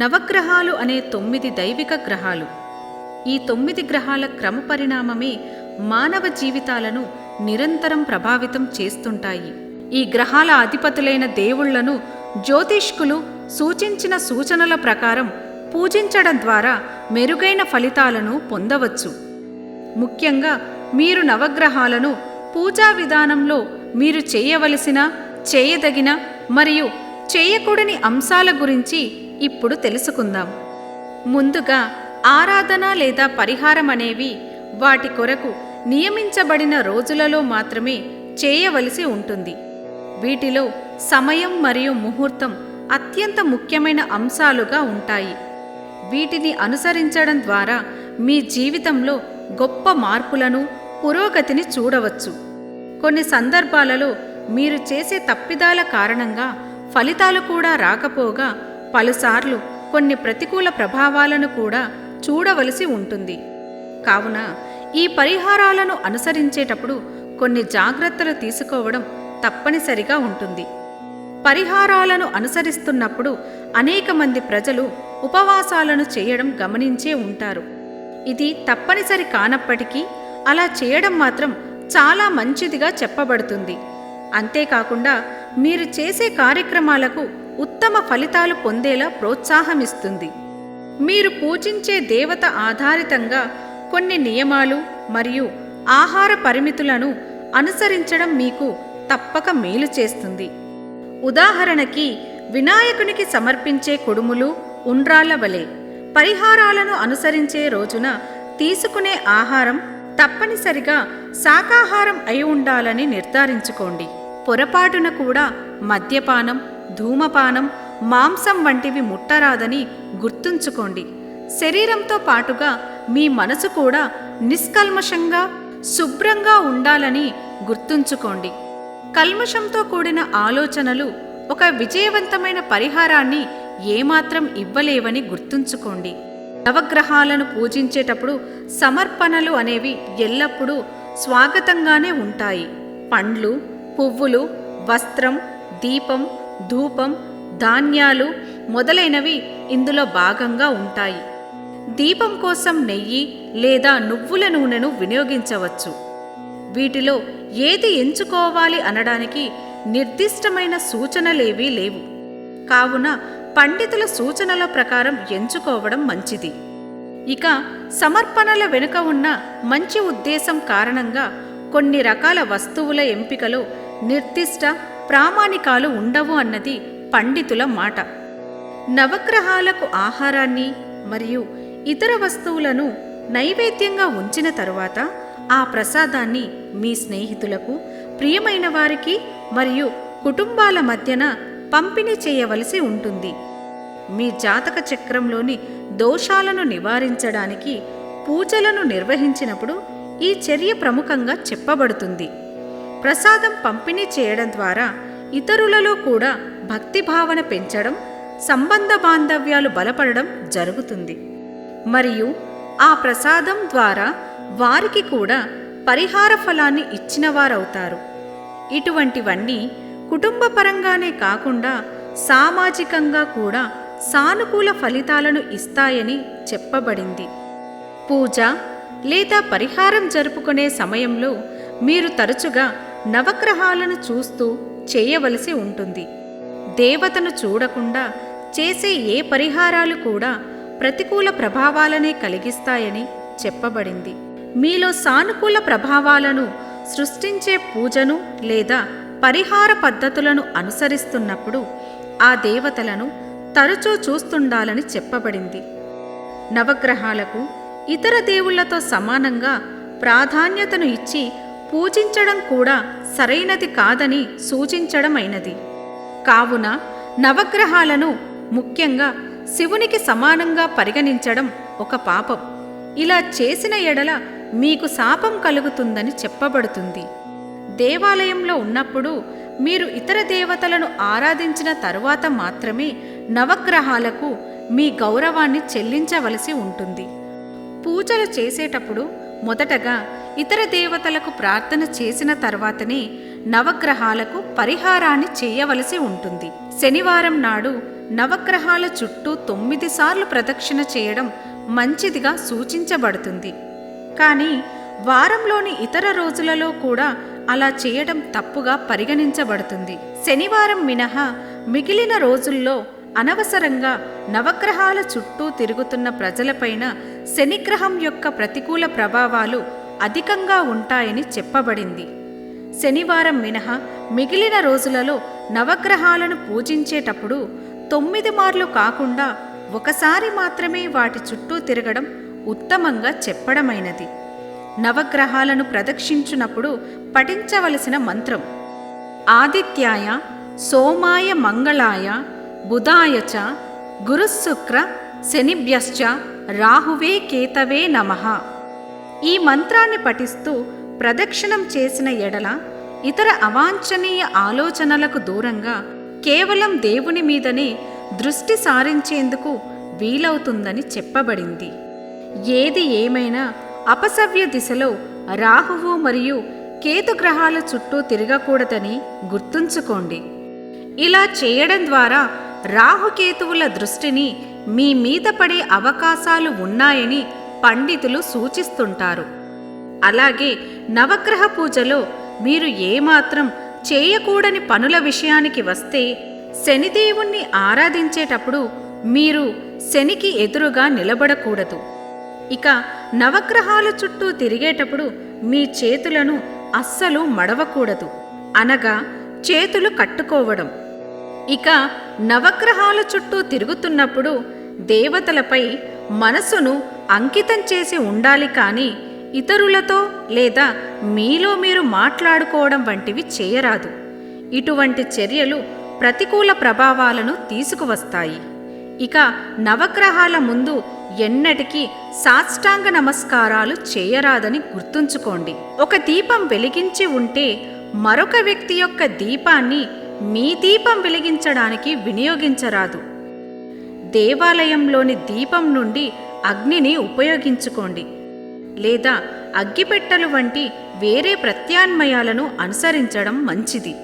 నవగ్రహాలు అనే తొమ్మిది దైవిక గ్రహాలు. ఈ తొమ్మిది గ్రహాల క్రమపరిణామమే మానవ జీవితాలను నిరంతరం ప్రభావితం చేస్తుంటాయి. ఈ గ్రహాల అధిపతులైన దేవుళ్ళను జ్యోతిష్కులు సూచించిన సూచనల ప్రకారం పూజించడం ద్వారా మెరుగైన ఫలితాలను పొందవచ్చు. ముఖ్యంగా మీరు నవగ్రహాలను పూజా విధానంలో మీరు చేయవలసిన చేయదగిన మరియు చేయకూడని అంశాల గురించి ఇప్పుడు తెలుసుకుందాం. ముందుగా ఆరాధన లేదా పరిహారం అనేవి వాటి కొరకు నియమించబడిన రోజులలో మాత్రమే చేయవలసి ఉంటుంది. వీటిలో సమయం మరియు ముహూర్తం అత్యంత ముఖ్యమైన అంశాలుగా ఉంటాయి. వీటిని అనుసరించడం ద్వారా మీ జీవితంలో గొప్ప మార్పులను పురోగతిని చూడవచ్చు. కొన్ని సందర్భాలలో మీరు చేసే తప్పిదాల కారణంగా ఫలితాలు కూడా రాకపోగా పలుసార్లు కొన్ని ప్రతికూల ప్రభావాలను కూడా చూడవలసి ఉంటుంది. కావున ఈ పరిహారాలను అనుసరించేటప్పుడు కొన్ని జాగ్రత్తలు తీసుకోవడం తప్పనిసరిగా ఉంటుంది. పరిహారాలను అనుసరిస్తున్నప్పుడు అనేక మంది ప్రజలు ఉపవాసాలను చేయడం గమనించే ఉంటారు. ఇది తప్పనిసరి కానప్పటికీ అలా చేయడం మాత్రం చాలా మంచిదిగా చెప్పబడుతుంది. అంతేకాకుండా మీరు చేసే కార్యక్రమాలకు ఉత్తమ ఫలితాలు పొందేలా ప్రోత్సాహమిస్తుంది. మీరు పూజించే దేవత ఆధారితంగా కొన్ని నియమాలు మరియు ఆహార పరిమితులను అనుసరించడం మీకు తప్పక మేలు చేస్తుంది. ఉదాహరణకి వినాయకునికి సమర్పించే కుడుములు ఉండ్రాళ్ళ వలె పరిహారాలను అనుసరించే రోజున తీసుకునే ఆహారం తప్పనిసరిగా శాకాహారం అయి ఉండాలని నిర్ధారించుకోండి. పొరపాటున కూడా మద్యపానం ధూమపానం మాంసం వంటివి ముట్టరాదని గుర్తుంచుకోండి. శరీరంతో పాటుగా మీ మనసు కూడా నిష్కల్మషంగా శుభ్రంగా ఉండాలని గుర్తుంచుకోండి. కల్మషంతో కూడిన ఆలోచనలు ఒక విజయవంతమైన పరిహారాన్ని ఏమాత్రం ఇవ్వలేవని గుర్తుంచుకోండి. నవగ్రహాలను పూజించేటప్పుడు సమర్పణలు అనేవి ఎల్లప్పుడూ స్వాగతంగానే ఉంటాయి. పండ్లు పువ్వులు వస్త్రం దీపం ధూపం ధాన్యాలు మొదలైనవి ఇందులో భాగంగా ఉంటాయి. దీపం కోసం నెయ్యి లేదా నువ్వుల నూనెను వినియోగించవచ్చు. వీటిలో ఏది ఎంచుకోవాలి అనడానికి నిర్దిష్టమైన సూచనలేవీ లేవు. కావున పండితుల సూచనల ప్రకారం ఎంచుకోవడం మంచిది. ఇక సమర్పణల వెనుక ఉన్న మంచి ఉద్దేశం కారణంగా కొన్ని రకాల వస్తువుల ఎంపికలో నిర్దిష్ట ప్రామాణికాలు ఉండవు అన్నది పండితుల మాట. నవగ్రహాలకు ఆహారాన్ని మరియు ఇతర వస్తువులను నైవేద్యంగా ఉంచిన తరువాత ఆ ప్రసాదాన్ని మీ స్నేహితులకు ప్రియమైన వారికి మరియు కుటుంబాల మధ్యన పంపిణీ చేయవలసి ఉంటుంది. మీ జాతక చక్రంలోని దోషాలను నివారించడానికి పూజలను నిర్వహించినప్పుడు ఈ చర్య ప్రముఖంగా చెప్పబడుతుంది. ప్రసాదం పంపిణీ చేయడం ద్వారా ఇతరులలో కూడా భక్తి భావన పెంచడం సంబంధ బాంధవ్యాలు బలపడడం జరుగుతుంది. మరియు ఆ ప్రసాదం ద్వారా వారికి కూడా పరిహార ఫలాన్ని ఇచ్చినవారవుతారు. ఇటువంటివన్నీ కుటుంబపరంగానే కాకుండా సామాజికంగా కూడా సానుకూల ఫలితాలను ఇస్తాయని చెప్పబడింది. పూజ లేదా పరిహారం జరుపుకునే సమయంలో మీరు తరచుగా నవగ్రహాలను చూస్తూ చేయవలసి ఉంటుంది. దేవతను చూడకుండా చేసే ఏ పరిహారాలు కూడా ప్రతికూల ప్రభావాలనే కలిగిస్తాయని చెప్పబడింది. మీలో సానుకూల ప్రభావాలను సృష్టించే పూజను లేదా పరిహార పద్ధతులను అనుసరిస్తున్నప్పుడు ఆ దేవతలను తరచూ చూస్తుండాలని చెప్పబడింది. నవగ్రహాలకు ఇతర దేవుళ్ళతో సమానంగా ప్రాధాన్యతను ఇచ్చి పూజించడం కూడా సరైనది కాదని సూచించడమైనది. కావున నవగ్రహాలను ముఖ్యంగా శివునికి సమానంగా పరిగణించడం ఒక పాపం. ఇలా చేసిన ఎడల మీకు శాపం కలుగుతుందని చెప్పబడుతుంది. దేవాలయంలో ఉన్నప్పుడు మీరు ఇతర దేవతలను ఆరాధించిన తరువాత మాత్రమే నవగ్రహాలకు మీ గౌరవాన్ని చెల్లించవలసి ఉంటుంది. పూజలు చేసేటప్పుడు మొదటగా ఇతర దేవతలకు ప్రార్థన చేసిన తర్వాతనే నవగ్రహాలకు పరిహారాన్ని చేయవలసి ఉంటుంది. శనివారం నాడు నవగ్రహాల చుట్టూ తొమ్మిది సార్లు ప్రదక్షిణ చేయడం మంచిదిగా సూచించబడుతుంది. కానీ వారంలోని ఇతర రోజులలో కూడా అలా చేయడం తప్పుగా పరిగణించబడుతుంది. శనివారం మినహా మిగిలిన రోజుల్లో అనవసరంగా నవగ్రహాల చుట్టూ తిరుగుతున్న ప్రజలపైన శనిగ్రహం యొక్క ప్రతికూల ప్రభావాలు అధికంగా ఉంటాయని చెప్పబడింది. శనివారం మినహా మిగిలిన రోజులలో నవగ్రహాలను పూజించేటప్పుడు తొమ్మిది మార్లు కాకుండా ఒకసారి మాత్రమే వాటి చుట్టూ తిరగడం ఉత్తమంగా చెప్పడమైనది. నవగ్రహాలను ప్రదక్షించునప్పుడు పఠించవలసిన మంత్రం. ఆదిత్యాయ సోమాయ మంగళాయ బుధాయ చ గురుశుక్ర శనిభ్యశ్చ రాహువే కేతవే నమః. ఈ మంత్రాన్ని పఠిస్తూ ప్రదక్షిణం చేసిన ఎడల ఇతర అవాంఛనీయ ఆలోచనలకు దూరంగా కేవలం దేవుని మీదనే దృష్టి సారించేందుకు వీలవుతుందని చెప్పబడింది. ఏది ఏమైనా అపసవ్య దిశలో రాహువు మరియు కేతు గ్రహాల చుట్టూ తిరగకూడదని గుర్తుంచుకోండి. ఇలా చేయడం ద్వారా రాహుకేతువుల దృష్టిని మీ మీద పడే అవకాశాలు ఉన్నాయని పండితులు సూచిస్తుంటారు. అలాగే నవగ్రహ పూజలో మీరు ఏమాత్రం చేయకూడని పనుల విషయానికి వస్తే శనిదేవుణ్ణి ఆరాధించేటప్పుడు మీరు శనికి ఎదురుగా నిలబడకూడదు. ఇక నవగ్రహాల చుట్టూ తిరిగేటప్పుడు మీ చేతులను అస్సలు మడవకూడదు. అనగా చేతులు కట్టుకోవడం. ఇక నవగ్రహాల చుట్టూ తిరుగుతున్నప్పుడు దేవతలపై మనసును అంకితం చేసి ఉండాలి కానీ ఇతరులతో లేదా మీలో మీరు మాట్లాడుకోవడం వంటివి చేయరాదు. ఇటువంటి చర్యలు ప్రతికూల ప్రభావాలను తీసుకువస్తాయి. ఇక నవగ్రహాల ముందు ఎన్నటికీ సాష్టాంగ నమస్కారాలు చేయరాదని గుర్తుంచుకోండి. ఒక దీపం వెలిగించి ఉంటే మరొక వ్యక్తి యొక్క దీపాన్ని మీ దీపం వెలిగించడానికి వినియోగించరాదు. దేవాలయంలోని దీపం నుండి అగ్నిని ఉపయోగించుకోండి. లేదా అగ్గిపెట్టెలు వంటి వేరే ప్రత్యామ్నాయాలను అనుసరించడం మంచిది.